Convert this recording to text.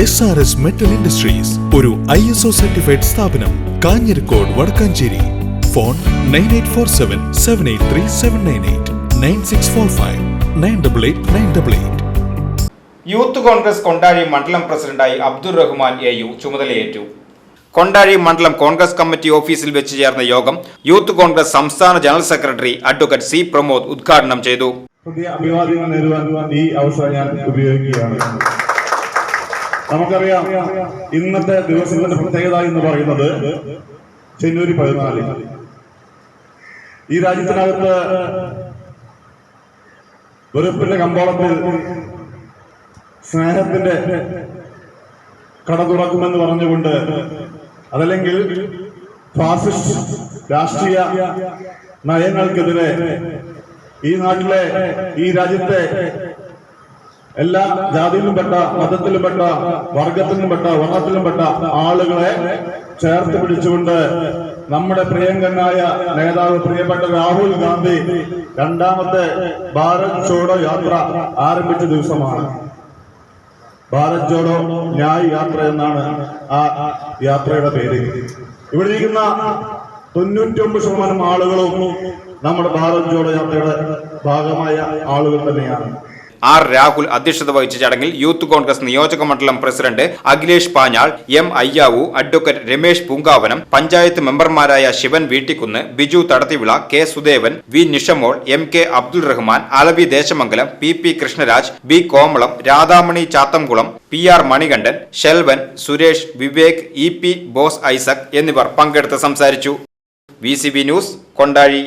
S R S metal industries ഒരു I S O certified സ്ഥാപനം Kanjirakode Vadakkanchery. Phone nine eight four seven seven eight three seven nine eight nine six four five nine double eight nine double eight Youth Congress Kondazhy മണ്ഡലം പ്രസിഡന്റായി Abdul Rahman A U ചുമതലയേറ്റു. കൊണ്ടാഴി മണ്ഡലം Congress committee ഓഫീസിൽ വെച്ച് ചേർന്ന യോഗം youth Congress സംസ്ഥാന general secretary advocate C Pramod ഉദ്ഘാടനം ചെയ്തു. പുതിയ അഭിവാദ്യങ്ങൾ നേരുവാൻ ഈ അവസരം ഞാൻ ഉപയോഗിക്കുകയാണ്. നമുക്കറിയാം ഇന്നത്തെ ദിവസത്തിന്റെ പ്രത്യേകത എന്ന് പറയുന്നത് ജനുവരി പതിനാല്. ഈ രാജ്യത്തിനകത്ത് വെറുപ്പിന്റെ കമ്പോളത്തിൽ സ്നേഹത്തിന്റെ കട തുറക്കുമെന്ന് പറഞ്ഞുകൊണ്ട് അതല്ലെങ്കിൽ ഫാസിസ്റ്റ് രാഷ്ട്രീയ നയങ്ങൾക്കെതിരെ ഈ നാട്ടിലെ ഈ രാജ്യത്തെ എല്ലാ ജാതിയിലും പെട്ട മതത്തിലും പെട്ട വർഗത്തിലും പെട്ട വർണത്തിലും പെട്ട ആളുകളെ ചേർത്ത് പിടിച്ചുകൊണ്ട് നമ്മുടെ പ്രിയങ്കനായ നേതാവ് പ്രിയപ്പെട്ട രാഹുൽ ഗാന്ധി രണ്ടാമത്തെ ഭാരത് ജോഡോ യാത്ര ആരംഭിച്ച ദിവസമാണ്. ഭാരത് ജോഡോ ന്യായ് യാത്ര എന്നാണ് ആ യാത്രയുടെ പേര്. ഇവിടെ ഇരിക്കുന്ന തൊണ്ണൂറ്റി ഒമ്പത് ശതമാനം ആളുകളും നമ്മുടെ ഭാരത് ജോഡോ യാത്രയുടെ ഭാഗമായ ആളുകൾ തന്നെയാണ്. ആർ രാഹുൽ അധ്യക്ഷത വഹിച്ച ചടങ്ങിൽ യൂത്ത് കോൺഗ്രസ് നിയോജക മണ്ഡലം president Akhilesh Panjal M Ayyavu advocate Ramesh Poonkavanam panchayat മെമ്പർമാരായ Sivan Veettikkunnu Biju Thadathivila K Sudevan V Nishamol M K Abdul Rahman Alavi Desamangalam P P Krishnaraj B Komalam Radhamani Chathamkulam P R Manikandan Shelvan Suresh Vivek E P Bose Isaac എന്നിവർ പങ്കെടുത്ത് സംസാരിച്ചു. V C news Kondazhy.